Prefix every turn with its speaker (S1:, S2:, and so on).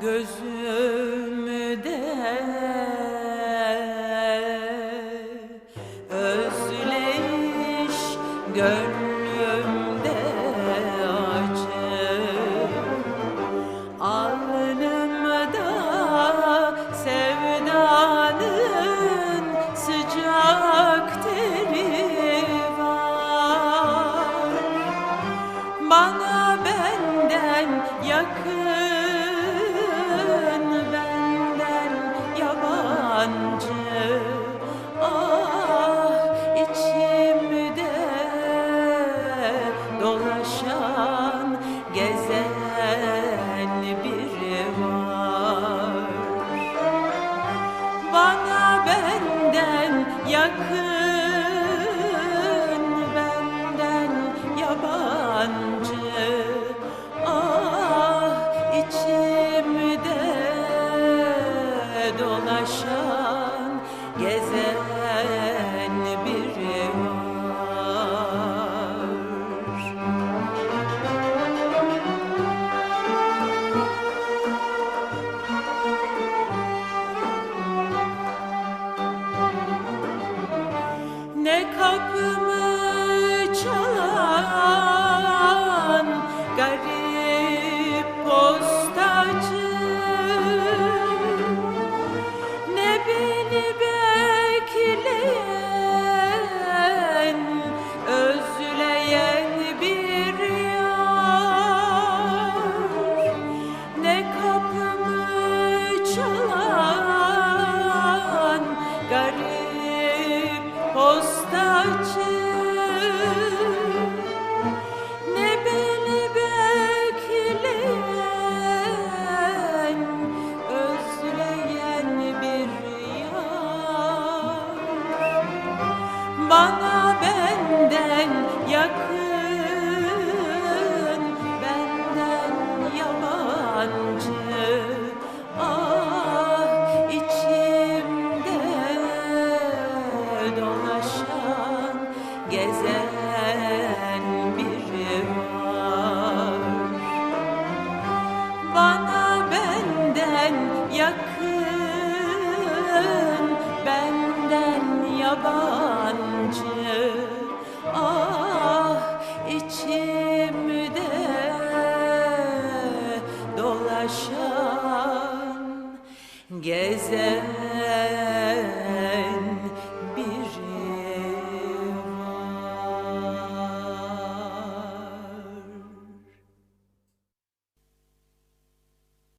S1: gözümde Özleyiş gönlümde acı Alnımda sevdanın sıcak teri var. Bana benden yakın, dolaşan, gezen biri var. Bana benden yakın ostaće gezen biri var Bana benden yakın, benden yabancı. Ah içimde dolaşan gezen